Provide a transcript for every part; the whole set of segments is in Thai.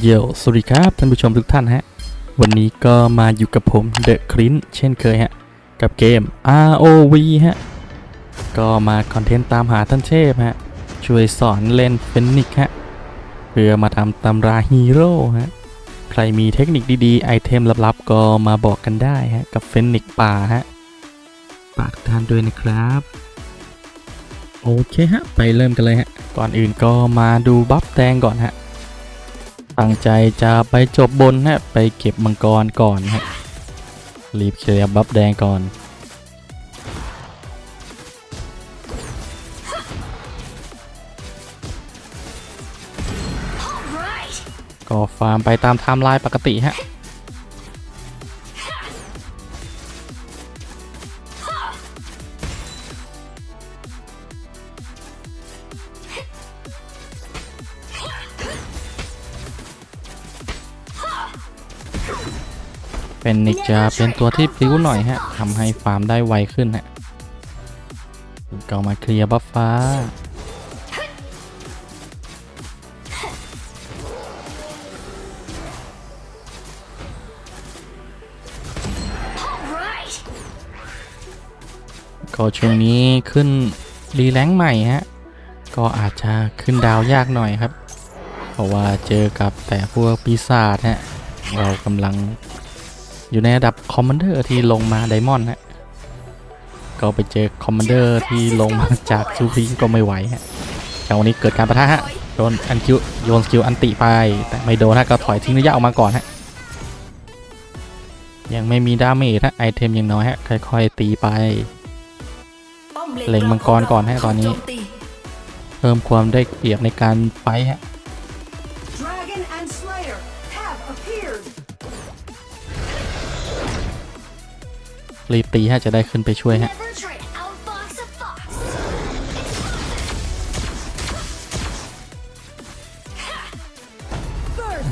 เยวสวัสดีครับท่านผู้ชมทุกท่านฮะ วันนี้ก็มาอยู่กับผมเดอะครินเช่นเคยฮะ กับเกม ROV ฮะ ก็มาคอนเทนต์ตามหาท่านเทพฮะ ช่วยสอนเล่นเฟนิกฮะ เพื่อมาทำตำราฮีโร่ฮะ ใครมีเทคนิคดีๆ ไอเทมลับๆ ก็มาบอกกันได้ฮะ กับเฟนิกป่าฮะฝากท่านด้วยนะครับ โอเคฮะ ไปเริ่มกันเลยฮะ ก่อนอื่นก็มาดูบัฟแดงก่อนฮะ ตั้งใจจะไปจบบนฮะไปเก็บมังกรก่อนฮะรีบเคลียร์บัฟแดงก่อน ก็ฟาร์มไปตามไทม์ไลน์ปกติฮะ เป็นนิกจะเป็นตัวที่พลิ้วหน่อยฮะทำให้ฟาร์มได้ไวขึ้นฮะก็มาเคลียร์บัฟฟ้า ก็ช่วงนี้ขึ้นรีแรงค์ใหม่ฮะ ก็อาจจะขึ้นดาวยากหน่อยครับ เพราะว่าเจอกับแต่พวกปีศาจฮะ เรากำลัง อยู่ในระดับคอมมานเดอร์ที่ลงมาไดมอนด์ฮะก็ไปเจอคอมมานเดอร์ที่ลงมาจากซูพีก็ไม่ไหวฮะจากวันนี้เกิดการประทะฮะโดนอันคิวโยนสกิลอันติไป แต่ไม่โดนฮะก็ถอยทิ้งระยะออกมาก่อนฮะยังไม่มีดาเมจฮะไอเทมยังน้อยฮะค่อยๆตีไปเล็งมังกรก่อนให้ตอนนี้ เพิ่มความได้เปรียบในการไปฮะ รีบตีฮะจะได้ขึ้นไปช่วยฮะ Never try to outfox a fox.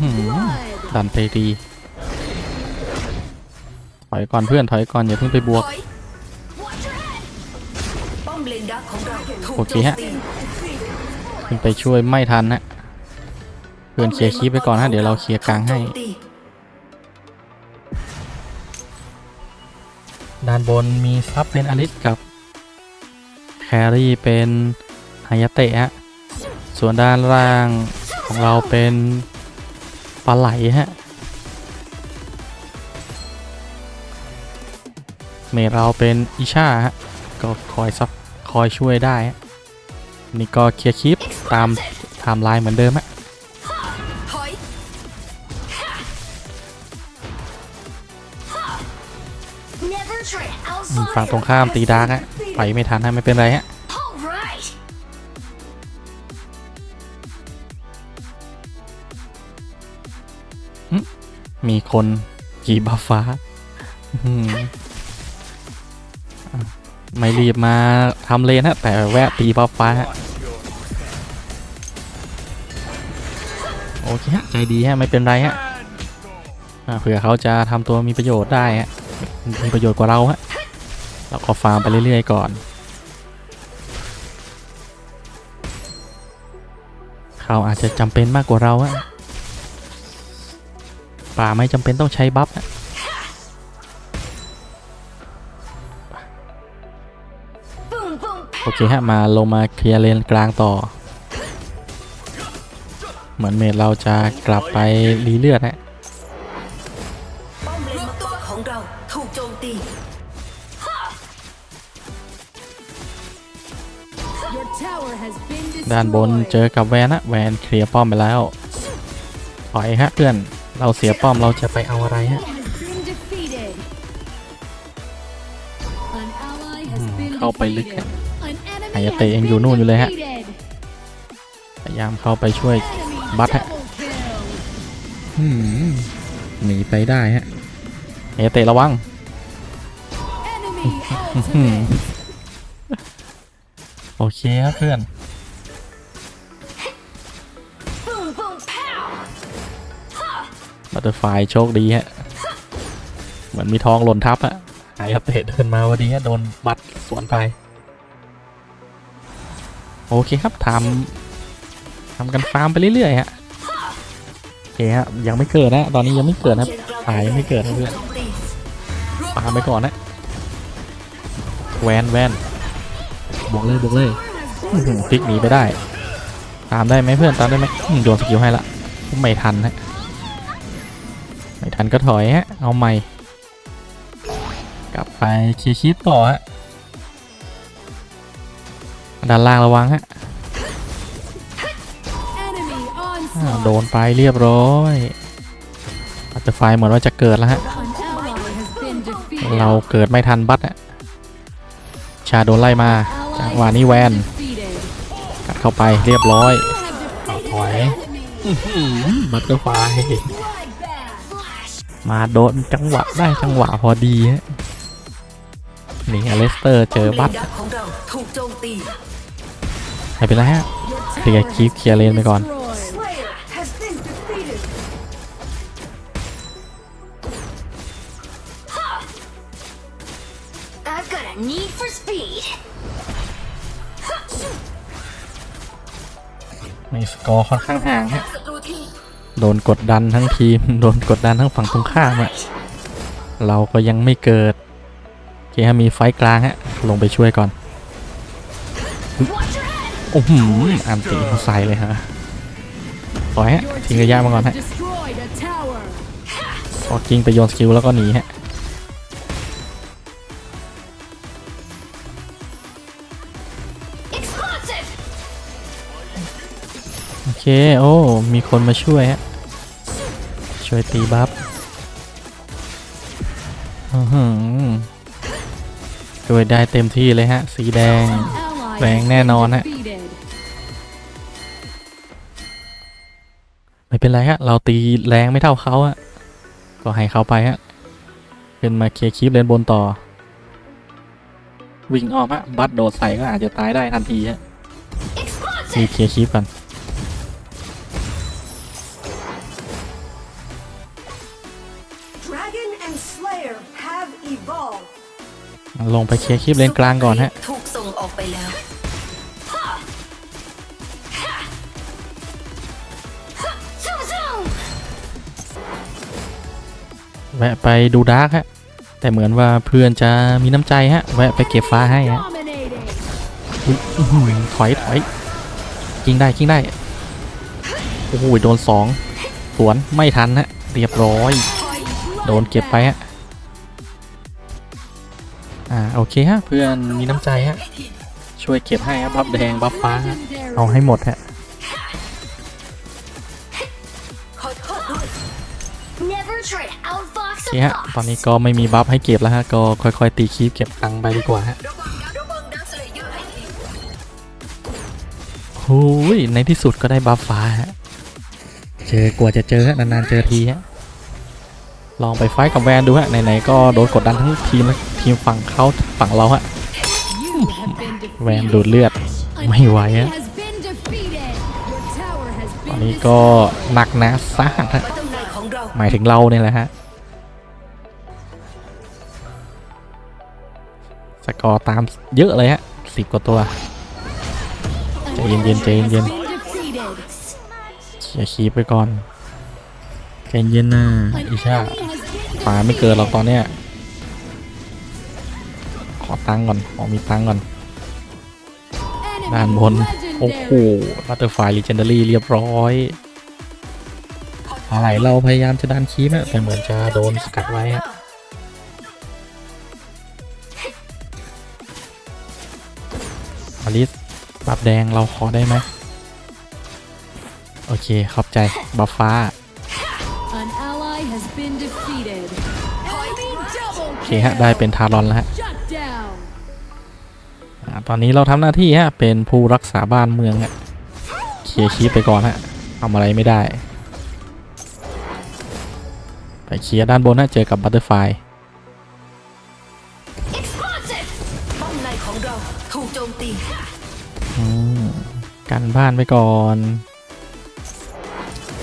หืมดันไปดีถอยก่อนเพื่อนถอยก่อนอย่าเพิ่งไปบวกถอย Watch your head. ป้อมเลนดักของเราถูกโอเคโจมฮะตีขึ้นไปช่วยไม่ทันฮะเพื่อนเคลียร์คลิปไปก่อนฮะเดี๋ยวเราเคลียร์กลางให้านบนมีซับเป็นอลิสกับ แครี่เป็นฮายาเตะฮะ ส่วนด้านล่างของเราเป็นปลาไหลฮะ เมเราเป็นอิชาฮะ ก็คอยซับคอยช่วยได้ นี่ก็เคลียร์คลิปตามไทม์ไลน์เหมือนเดิมฮะ ฝั่งตรงข้ามตีดาร์กฮะไปไม่ทันฮะไม่เป็นไรฮะมีคนขี่บัฟฟ้า ไม่รีบมาทำเลนฮะ แต่แวะตีบัฟฟ้าฮะโอเคฮะ ใจดีฮะ ไม่เป็นไรฮะเผื่อเขาจะทำตัวมีประโยชน์ได้ฮะ มีประโยชน์กว่าเราฮะ เราก็ฟาร์มไปเรื่อยๆก่อน เขาอาจจะจำเป็นมากกว่าเราฮะป่าไม่จำเป็นต้องใช้บัฟนะโอเคฮะ มาลงมาเคลียร์เลนกลางต่อ เหมือนเมดเราจะกลับไปรีเลือดฮะ ด้านบน destroyed. เจอกับแวนนะแวนเคลียร์ป้อมไปแล้วถอยฮะเพื่อนเราเสียป้อมเราจะไปเอาอะไรฮะ Has been defeated. An ally has Hmm, been เข้าไปลึก defeated. ฮะ An enemy อายา has เตะยังอยู่ been นู่นอยู่เลยฮะ defeated. พยายามเข้าไปช่วย Enemy บัตฮะ double kill. หืมหนีไปได้ฮะอายาเตะระวัง Enemy หืม ultimate. โอเคครับเพื่อน บัตเตอร์ไฟโชคดีฮะ เหมือนมีทองหล่นทับอะหายเตะเดินมาวันนี้โดนบัตรสวนไป โอเคครับทำทำกันฟาร์มไปเรื่อยๆฮะเคฮะยังไม่เกิดนะตอนนี้ยังไม่เกิดนะตายยังไม่เกิดนะเพื่อนโจมตีปาไปก่อนนะแวนแวนบวกเลยบวกเลยอื้อหือพลิกหนีไปได้ ตามได้ไหมเพื่อนตามได้ไหมอืมโดนสกิลให้ละไม่ทันนะไม่ทั นก็ถอยฮะ เอาใหม่ กลับไปเคลียร์คลิปต่อฮะ ด้านล่างระวังฮะโดนไปเรียบร้อยอาจจะไฟเหมือนว่าจะเกิดแล้วฮะ เราเกิดไม่ทันบัตอะชาโดนไล่มาจังหวะนี้แวน กัดเข้าไปเรียบร้อยถอยบัตเตอร์ไฟ มาโดนจังหวะได้จังหวะพอดีฮะนี่อเลสเตอร์เจอบัตรไม่เป็นไรฮะเคลียร์คลิปเคลียร์เลนไปก่อนมีสกอร์ค่อนข้างห่างฮะ โดนกดดันทั้งทีม โดนกดดันทั้งฝั่งตรงข้ามอะเราก็ยังไม่เกิดโอเคฮะมีไฟกลางฮะ ลงไปช่วยก่อนโอ้โหอันติมาใส่เลยฮะปล่อยฮะทิ้งระยะมาก่อนฮะพอกิ้งไปโยนสกิลแล้วก็หนีฮะ เคโอ้ มีคนมาช่วยฮะ ช่วยตีบัฟช่วยได้เต็มที่เลยฮะ สีแดง แรงแน่นอนฮะ ไม่เป็นไรฮะ เราตีแรงไม่เท่าเขาอะก็ให้เขาไปฮะขึ้นมาเคลียร์คลิปเลนบนต่อ วิ่งออกฮะ บัตโดดใส่ก็อาจจะตายได้ทันทีฮะ Explosive. รีเคลียร์คลิปก่อน ลงไปเคลียร์คลิปเลนกลางก่อนฮะ ถูกส่งออกไปแล้ว Zoom zoom. แวะไปดูดาร์กฮะ แต่เหมือนว่าเพื่อนจะมีน้ำใจฮะ แวะไปเก็บฟ้าให้ฮะ Dominating. อุ๊ยอื้อหือถอยถอยยิงได้ยิงได้ โอ้โหโดนสองสวนไม่ทันฮะ เรียบร้อย โดนเก็บไปฮะ อ่าโอเคฮะเพื่อนมีน้ำใจฮะช่วยเก็บให้ฮะบัฟแดงบัฟฟ้าฮะ Legendary. เอาให้หมดฮะขอโทษด้วย Never try to outfox โอเค a ฮะตอนนี้ fox. ก็ไม่มีบัฟให้เก็บแล้วฮะก็ค่อยๆตีคีบเก็บตังค์ไปดีกว่าฮะระวังระวังดักสเลเยอร์ให้ทีโอ้ยในที่สุดก็ได้บัฟฟ้าฮะเจอกว่าจะเจอฮะนานๆเจอทีฮะลองไปไฟท์กับแวนดูฮะไหนๆก็โดนกดดันทั้งทีมและ ทีมฝั่งเขาฝั่งเราฮะ You have been แวน defeated. ดูดเลือด An ไม่ไหว enemy ฮะ has been defeated. Your tower has ตอน been นี้ก็หนักหนะสาหัสฮะบัตเตอร์ไนท์ของเราหมายถึงเราเนี่ยแหละฮะสกอร์ตามเยอะเลยฮะสิบกว่าตัว An ใจเย็นๆใจ enemy เย็น has been defeated. เคลียร์คีบไปก่อนใจเย็นนะ An อิชา enemy has been ป่าไม่เกินหรอกตอนเนี้ยขอ ตังค์ก่อนขอมีตังค์ก่อน defeated. ด้าน Enemy บน โอ้โห legendary. บัตเตอร์ไฟลีเจนดารี่เรียบร้อย อะไรเราพยายามจะดันคีบอะแต่เหมือนจะโดนสกัดไว้ฮะอลิสบัฟแดงเราขอได้ไหม โอเค ขอบใจ บัฟฟ้า An ally has been defeated. Enemy double โอเคฮะ ได้เป็นทารอนแล้วฮะ ตอนนี้เราทำหน้าที่ฮะ เป็นผู้รักษาบ้านเมืองฮะเคลียร์คีปไปก่อนฮะทำอะไรไม่ได้ ไปเคลียร์ด้านบนฮะเจอกับบัตเตอร์ไฟ Explosive. ป้อมในของเราถูกโจมตีอืมกันบ้านไปก่อน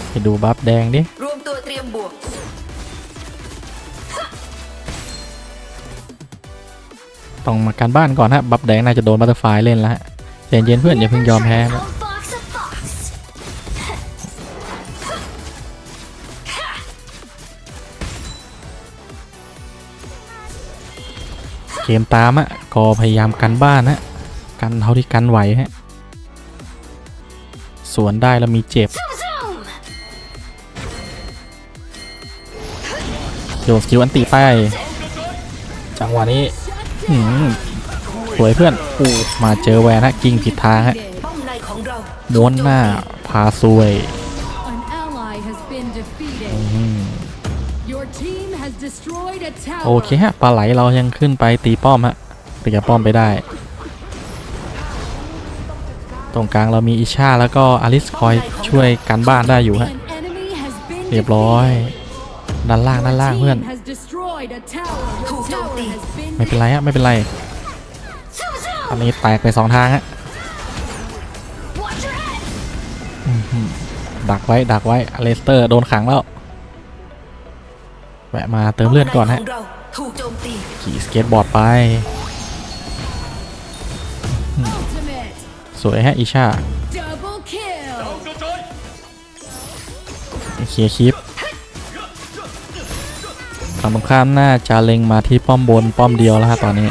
ไปดูบัฟแดงดิ รวมตัวเตรียมบวก ต้องมาการบ้านก่อนฮะบัฟแดงน่าจะโดนบัตเตอร์ไฟเล่นแล้วฮะเย็นเย็นเพื่อนอย่าเพิ่งยอมแพ้เกมตามอะก็พยายามกันบ้านฮะกันเท่าที่กันไหวฮะสวนได้แล้วมีเจ็บโยสกิวอันตีไป จังหวะนี้ สวยเพื่อนอู้มาเจอแวนฮะกิ้งผิดทางฮะป้อมในของเราม้วนหน้าพาซวย An ally has been defeated. อืม Your team has destroyed a tower. โอเคฮะปลาไหลเรายังขึ้นไปตีป้อมฮะตีกับป้อมไปได้ ตรงกลางเรามีอิชาแล้วก็อลิสคอยช่วยกันบ้านได้อยู่ฮะ An enemy has been เรียบร้อย defeated. ด้านล่างด้านล่าง Your เพื่อน team has destroyed a tower. Your tower has been ไม่เป็นไรฮะไม่เป็นไร Zoom ตอน zoom! นี้แตกไปสองทางฮะ Watch your head! ดักไว้ดักไว้อเลสเตอร์โดนขังแล้วแวะมาเติมเลือดก่อนป้ฮะมใขงเราถูกโจมตีขี่สเก็ตบอร์ดไป ultimate. สวยฮะอิชา Double kill. เคลียร์คลิป ฝั่งตรงข้ามหน่าจะเล็งมาที่ป้อมบนป้อมเดียวแล้วฮะตอนนี้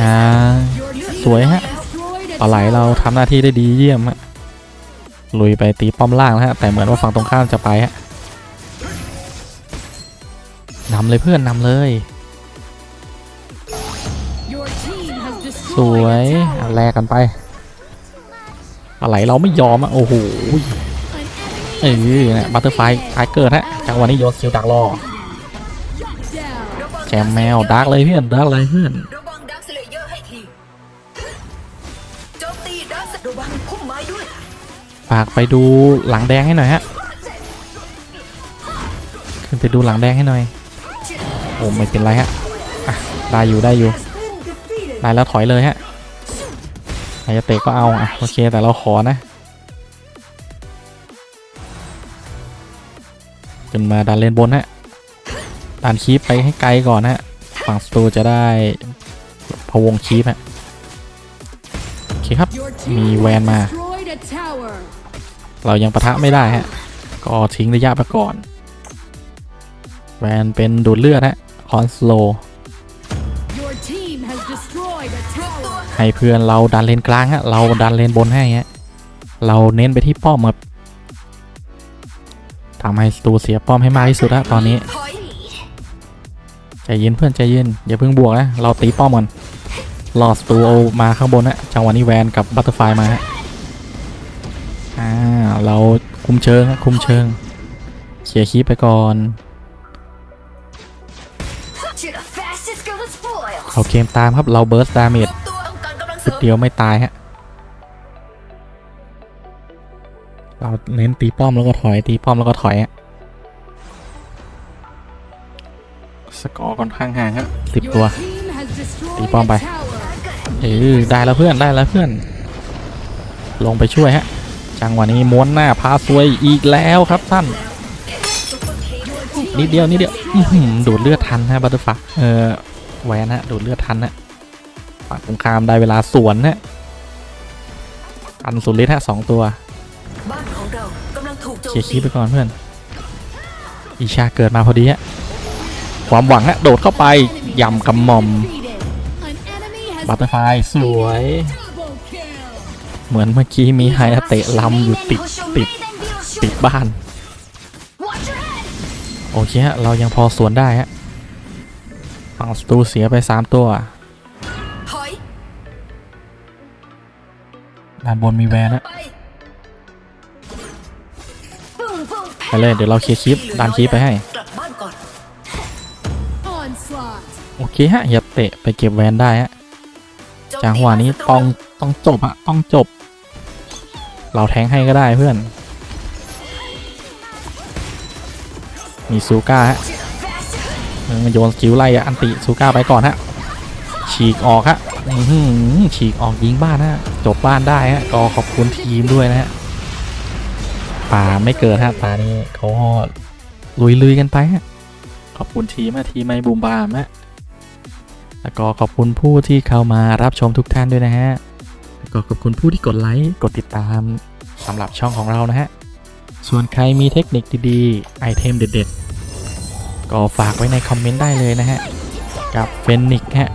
อ่าสวยฮะปลาไหลเราทำหน้าที่ได้ดีเยี่ยมฮะลุยไปตีป้อมล่างแล้วฮะแต่เหมือนว่าฝั่งตรงข้ามจะไปฮะนำเลยเพื่อนนำเลยสวยแลกกันไปปลาไหลเราไม่ยอมอะ โอ้โห เออเนี่ยบัตเตอร์ไฟท้ายเกิดฮะจังหวะนี้โยนสกิลดักรอแจมแมวดักเลยเพื่อนดักเลยเพื่อนฝากไปดูหลังแดงให้หน่อยฮะขึ้นไปดูหลังแดงให้หน่อยโอ้ไม่เป็นไรฮะอะได้อยู่ได้อยู่ได้แล้วถอยเลยฮะใครจะเตะก็เอาอะโอเคแต่เราขอนะ ขึ้นมาดันเลนบนฮะดันคีปไปให้ไกลก่อนฮะฝั่งสตูจะได้พะวงคีปฮะโอเคครับ Your มี team แวน has มา destroyed a tower. เรายังปะทะไม่ได้ฮะก็ทิ้งระยะไปก่อน แวนเป็นดูดเลือดฮะคอนสโล Your team has destroyed a tower. ให้เพื่อนเราดันเลนกลางฮะเราดันเลนบนให้ฮะเราเน้นไปที่ป้อมครับ ทำให้ตูเสียป้อมให้มากที่สุดฮะตอนนี้ใจเย็นเพื่อนใจเย็นอย่าเพิ่งบวกนะเราตีป้อมก่อนรอสตูเอามาข้างบนฮะจังหวะนี้แวนกับบัตเตอร์ไฟมาฮะอ่าเราคุมเชิงฮะคุมเชิงเคลียคีปไปก่อนเขาเกมตามครับเราเบิร์สดาเมจสุดเดียวไม่ตายฮะ เราเน้นตีป้อมแล้วก็ถอย ตีป้อมแล้วก็ถอยฮะสกอร์ค่อนข้างห่างครับสิบตัว team has destroyed Tí bom a bay. tower. เออได้แล้วเพื่อนได้แล้วเพื่อน ลงไปช่วยฮะ จังหวะนี้ม้วนหน้าพาซวยอีกแล้วครับท่าน นิดเดียวนิดเดียวดูดเลือดทันฮะบัตเตอร์ฟักเออแหวนฮะดูดเลือดทันฮะฝั่งตรงข้ามได้เวลาสวนฮะอันสุดฤทธิ์ฮะสองตัว ลียร์คีปไปก่อนเพื่อนอีชาเกิดมาพอดีฮะความหวังฮะโดดเข้าไปยำกำหม่อมบัตเตอร์ไฟสวย เหมือนเมื่อกี้มีไฮอเตะลำอยู่ติดติดติดบ้าน โอเคฮะ เรายังพอสวนได้ฮะฝั่งสตูเสียไปสามตัว ด้านบนมีแวนฮะ ไปเลยเดี๋ยวเราเคลียร์คลิปดันคลิปไปให้ กลับบ้านก่อนโอเคฮะอย่าเตะไปเก็บแวนได้ฮะจมตีจังหวะนี้ต้องต้องจบอะต้องจบ เราแทงให้ก็ได้เพื่อน มีซูก้าฮะโยนสกิลไล่อันติซูก้าไปก่อนฮะฉีกออกฮะฉีกออกยิงบ้านฮะจบบ้านได้ฮะก็ขอบคุณทีมด้วยนะฮะ ป่าไม่เกิดฮะป่านี้เขาลุยลุยกันไปฮะขอบคุณทีมทีไม่บูมบามฮะแล้วก็ขอบคุณผู้ที่เข้ามารับชมทุกท่านด้วยนะฮะแล้วก็ขอบคุณผู้ที่กดไลค์กดติดตามสำหรับช่องของเรานะฮะส่วนใครมีเทคนิคดีๆไอเทมเด็ดๆ ก็ฝากไว้ในคอมเมนต์ได้เลยนะฮะ กับเฟนิกฮะ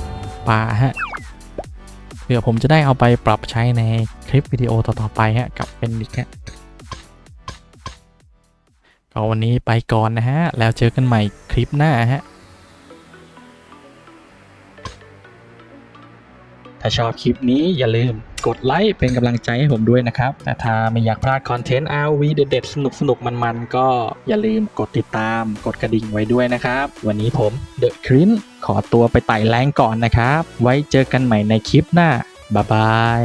ป่าฮะเผื่อผมจะได้เอาไปปรับใช้ในคลิปวิดีโอต่อๆไปฮะกับเฟนิกฮะ ก็วันนี้ไปก่อนนะฮะ แล้วเจอกันใหม่คลิปหน้าฮะ ถ้าชอบคลิปนี้อย่าลืมกดไลค์เป็นกำลังใจให้ผมด้วยนะครับ แต่ถ้าไม่อยากพลาดคอนเทนต์ RV เด็ดๆ สนุกๆมันๆ ก็อย่าลืมกดติดตามกดกระดิ่งไว้ด้วยนะครับ วันนี้ผมเดอะครินขอตัวไปไต่แรงก่อนนะครับ ไว้เจอกันใหม่ในคลิปหน้า บ๊ายบาย